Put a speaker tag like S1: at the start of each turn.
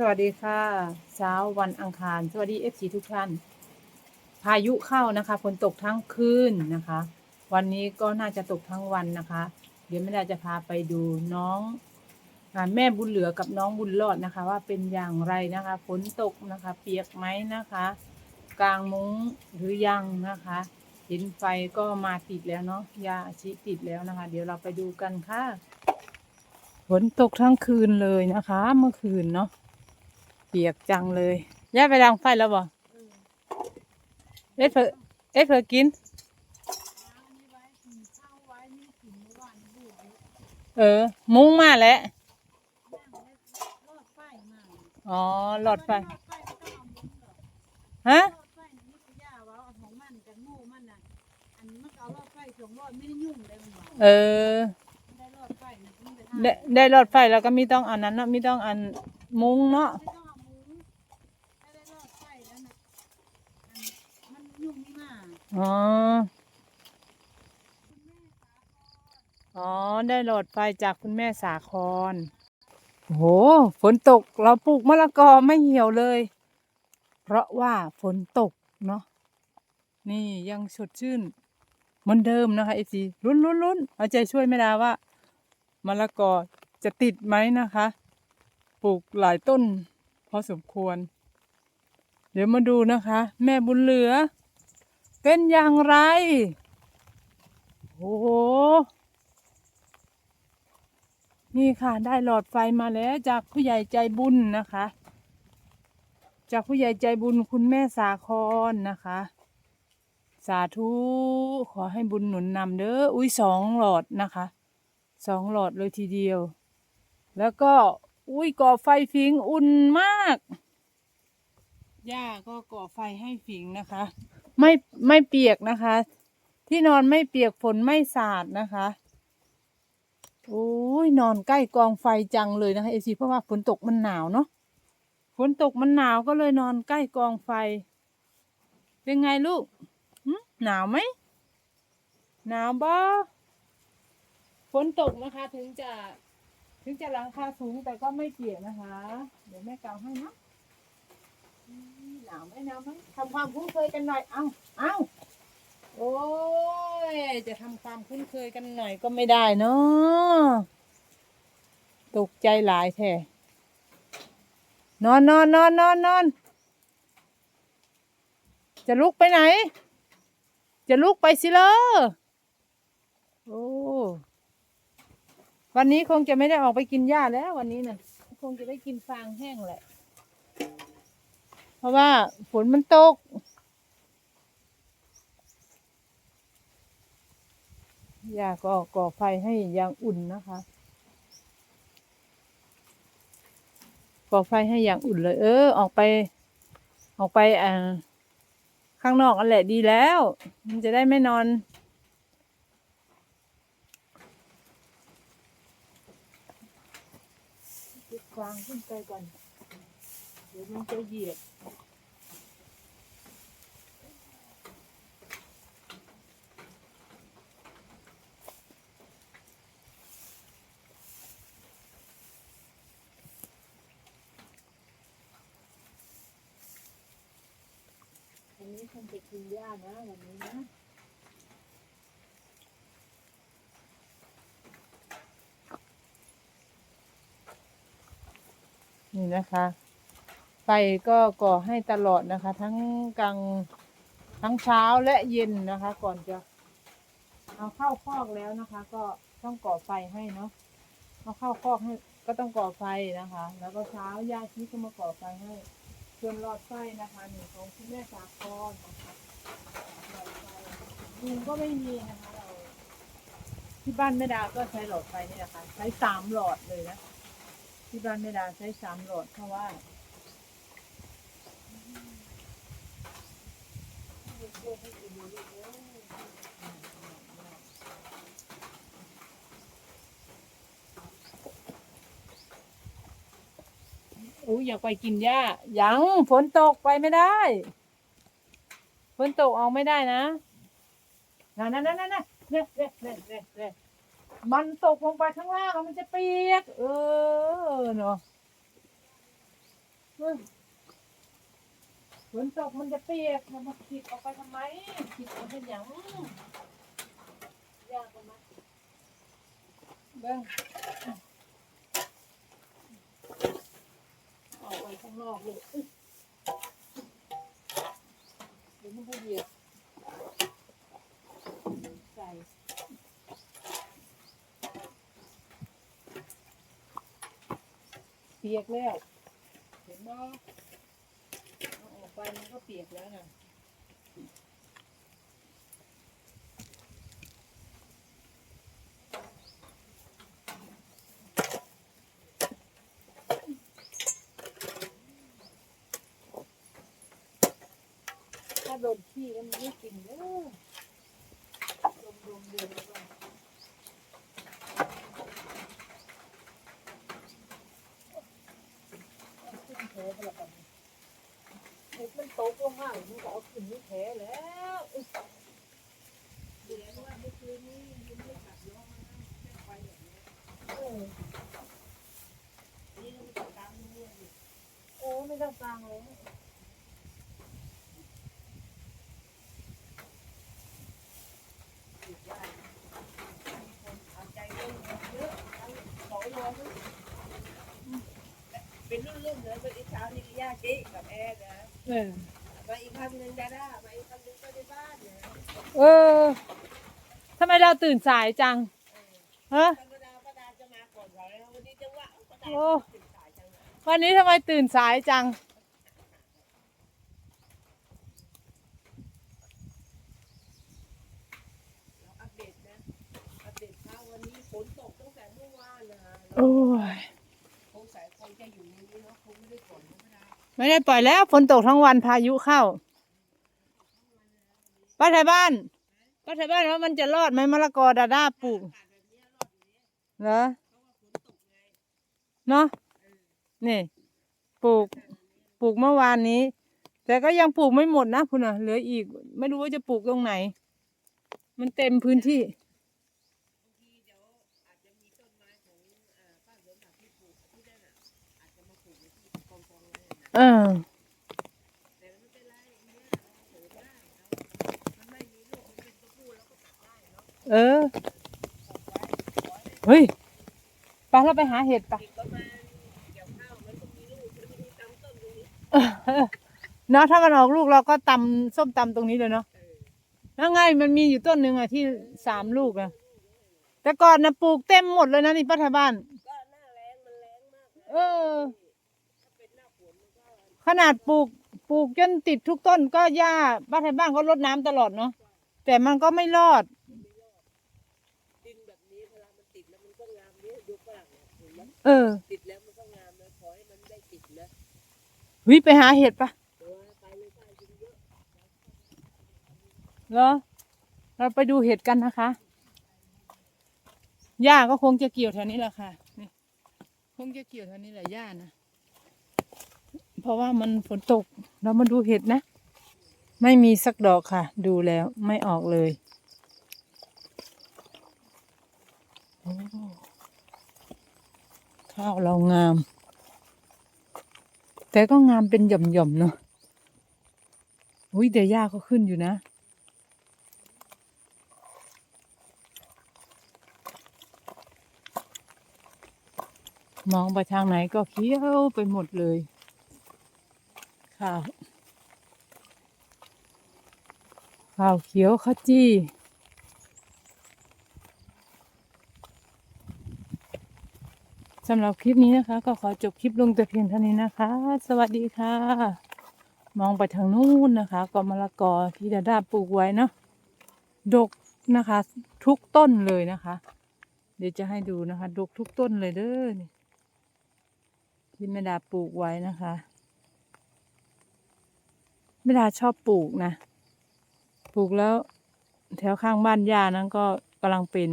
S1: สวัสดีค่ะ เช้าวันอังคาร สวัสดีเอฟซีทุกท่าน พายุเข้านะคะฝนตกทั้งคืนนะคะ วันนี้ก็น่าจะตกทั้งวันนะคะ เดี๋ยวแม่ดาจะพาไปดูน้องอแม่บุญเหลือกับน้องบุญรอดนะคะ ว่าเป็นอย่างไรนะคะฝนตกนะคะ เปียกไหมนะคะ กลางมุ้งหรือยังนะคะเห็นไฟก็มาติดแล้วเนาะยาชิติดแล้วนะคะ เดี๋ยวเราไปดูกันค่ะฝนตกทั้งคืนเลยนะคะ เมื่อคืนเนาะ ปียกจังเลยย่าไปดังไฟแล้วบ่เอ็ดเผอเอ็ดเผอกิน เออ มุ้งมาแล้วอ๋อหลอดไฟฮะเออ ได้หลอดไฟแล้วก็ไมีต้องอันนั้นเนาะมีต้องอันมุ้งเนาะ อ๋อ อ๋อ ได้หลอดไฟจากคุณแม่สาคร โอ้โห ฝนตกเราปลูกมะละกอไม่เหี่ยวเลย เพราะว่าฝนตกเนาะ นี่ยังสดชื่นเหมือนเดิมนะคะเอซีลุ้นลุ้นลุ้นเอาใจช่วยไม่ได้ว่ามะละกอจะติดไหมนะคะ ปลูกหลายต้นพอสมควร เดี๋ยวมาดูนะคะ แม่บุญเหลือ เป็นอย่างไร โอ้โห นี่ค่ะได้หลอดไฟมาแล้วจากผู้ใหญ่ใจบุญนะคะ จากผู้ใหญ่ใจบุญคุณแม่สาครนะคะ สาธุขอให้บุญหนุนนำเด้อ อุ้ยสองหลอดนะคะ สองหลอดเลยทีเดียว แล้วก็อุ้ยก่อไฟฝิงอุ่นมาก ย่าก็ก่อไฟให้ฝิงนะคะ ไม่ไม่เปียกนะคะ ที่นอนไม่เปียกฝนไม่สาดนะคะโอ้ยนอนใกล้กองไฟจังเลยนะคะเอซีเพราะว่าฝนตกมันหนาวเนาะฝนตกมันหนาวก็เลยนอนใกล้กองไฟ เป็นไงลูกหนาวไหมหนาวบ่ฝนตกนะคะถึงจะ ถึงจะหลังคาสูงแต่ก็ไม่เปียกนะคะ เดี๋ยวแม่เกาให้นะ หนาวไหมหนาวไหมทำความคุ้นเคยกันหน่อย เอ้าเอ้าโอ้ย จะทำความคุ้นเคยกันหน่อยก็ไม่ได้เนาะตกใจหลายแท้นอนนอนนอนนอนนอน จะลุกไปไหน จะลุกไปสิเลอโอ้วันนี้คงจะไม่ได้ออกไปกินหญ้าแล้ววันนี้นะ่ะ คงจะได้กินฟางแห้งแหละ ราะว่าฝนมันตกยาก็ก่อไฟให้ยางอุ่นนะคะ ก่อไฟให้ยางอุ่นเลย เออ ออกไป ออกไปอ่าข้างนอกอันแหละดีแล้ว มันจะได้ไม่นอนติดกวางขึ้นไปก่อน เดี๋ยวมันจะเหยียบ นี้คงจะกินหญ้านะวันนี้นะนี่นะคะไฟก็ก่อให้ตลอดนะคะ ทั้งกลางทั้งเช้าและเย็นนะคะ ก่อนจะเอาเข้าคอกแล้วนะคะ ก็ต้องก่อไฟให้เนาะเอาเข้าคอกให้ก็ต้องก่อไฟนะคะ แล้วก็เช้าญาติก็มาก่อไฟให้ ส่วนหลอดไฟนะคะหนึ่งของคุณแม่สาครนะคะหลอดไฟลุงก็ไม่มีนะคะเราที่บ้านแม่ดาก็ใช้หลอดไฟนี่แหละค่ะใช้สามหลอดเลยนะที่บ้านแม่ดาใช้สามหลอดเพราะว่า อู้อยากไปกินหญ้ายังฝนตกไปไม่ได้ฝนตกออกไม่ได้นะนั่นนั่นนั่นนั่นนั่นเนี่ยเนี่ยเนี่ยเนี่ยเนี่ยมันตกลงไปข้างล่างมันจะเปียก เออเนาะฝนตกมันจะเปียกมันมาขีดออกไปทำไมขีดออกเป็นอย่างยากกว่ามั้เบิ้งออกไปข้างนอกเลยเดี๋ยวมันก็เหยียบใส่เปียกแล้ว เห็นบ่เอาออกไปมันก็เปียกแล้วนะ โดนขี้แล้วมันไม่กินเด้อดมๆเดียวแล้วก็ขึ้นแผลไปและกันเด็กมันโตกว่าห้างมันก็เอาขึ้นนี่แผลแล้วอุ๊ยเดี๋ยวว่าเมื่อคืนนี้ยังไม่กลับน้องมาแค่ไปอย่างนี้เออนี่ต้องจัดการเรื่องนี้โอ้ไม่ต้องฟังเลยเอาใจเย็นเยอะทั้งสองร้อย
S2: เป็ นรุ่นเลยเป็นอีกเช้านี่ย่าจิกับแอร์นะ
S1: เออ
S2: มาอีกครั้งหนึ่งดาด้ามาอีกครั้งหนึ่งก็ในบ้านนะ
S1: เออทำไมเราตื่นสายจังฮะ
S2: ธรรมดาป้าดาจะมาก่อนเราแล้ววันนี้จังหวะป้าดา
S1: โอ้
S2: ตื่นสายจัง
S1: วันนี้ทำไมตื่นสายจัง
S2: เราอัปเดตนะอัปเดตเช้าวันนี้ฝนตกตั้งแต่เมื่อวานนะคะ
S1: โอ้ย
S2: ไม่ได้ป
S1: ล่อยแล้วฝนตกทั้งวันพายุเข้า ป้าไทยบ้านป้าไทยบ้านว่ามันจะรอดไหมมะละกอดาด้าปลูก
S2: เห
S1: รอ
S2: เนตกไง
S1: เนาะนี่ ปลูกปลูกเมื่อวานนี้ แต่ก็ยังปลูกไม่หมดนะคุณอะเหลืออีก ไม่รู้ว่าจะปลูกตรงไหน มันเต็มพื้นที่
S2: นาะ
S1: เออ
S2: ปลูกไว้ขอให้
S1: เฮ้ยไปเราไปหาเห็ดไป
S2: อีกประมาณเกี่ยวข้าวมันก็มีลูกมันมีตำต้นตรงนี้
S1: เนาะถ้ามันออกลูกเราก็ตำส้มตำตรงนี้เลยเนาะ
S2: เออ
S1: แล้วไงมันมีอยู่ต้นหนึ่งอะที่สามลูกอะแต่ก่อนนะปลูกเต็มหมดเลยนะนี่ป้าไทยบ้าน
S2: ก็หน้าแรงมันแรงมากนะ
S1: เออ
S2: ถ้าเป็นหน้าฝนมันก็
S1: ขนาดปลูกปลูกจนติดทุกต้นก็หญ้าบ้านไทยบ้านก็รดน้ำตลอดเนาะแต่มันก็ไม่รอด
S2: ดินแบบนี้เวลามันติดแล้วมันก็งามเนี่ยดูฝรั่งเนี่ยเห็นไหม
S1: เออ
S2: ติดแล้วมันก็งามนะขอให้มันได้ติดนะ
S1: วิไปหาเห็ดปะ
S2: เดี๋ยวไปเลยไปกินเยอะ
S1: เหรอเราไปดูเห็ดกันนะคะหญ้าก็คงจะเกี่ยวแถวนี้แหละค่ะนี่คงจะเกี่ยวแถวนี้แหละหญ้านะ เพราะว่ามันฝนตก เรามาดูเห็ดนะ ไม่มีสักดอกค่ะ ดูแล้วไม่ออกเลยข้าวเรางาม แต่ก็งามเป็นหย่อมๆเนาะอุ้ยเดี๋ยวหญ้าก็ขึ้นอยู่นะมองไปทางไหนก็เขียวไปหมดเลย ข้าวข้าวเขียวขจีสำหรับคลิปนี้นะคะ ก็ขอจบคลิปลงแต่เพียงเท่านี้นะคะ สวัสดีค่ะ มองไปทางนู้นนะคะ ก็มะละกอที่ดาดาปลูกไว้เนาะดกนะคะ ทุกต้นเลยนะคะ เดี๋ยวจะให้ดูนะคะ ดกทุกต้นเลยเด้อนี่ที่แม่ดาปลูกไว้นะคะ ไม่ดาชอบปลูกนะ ปลูกแล้วแถวข้างบ้านย่านั้นก็กำลังเป็น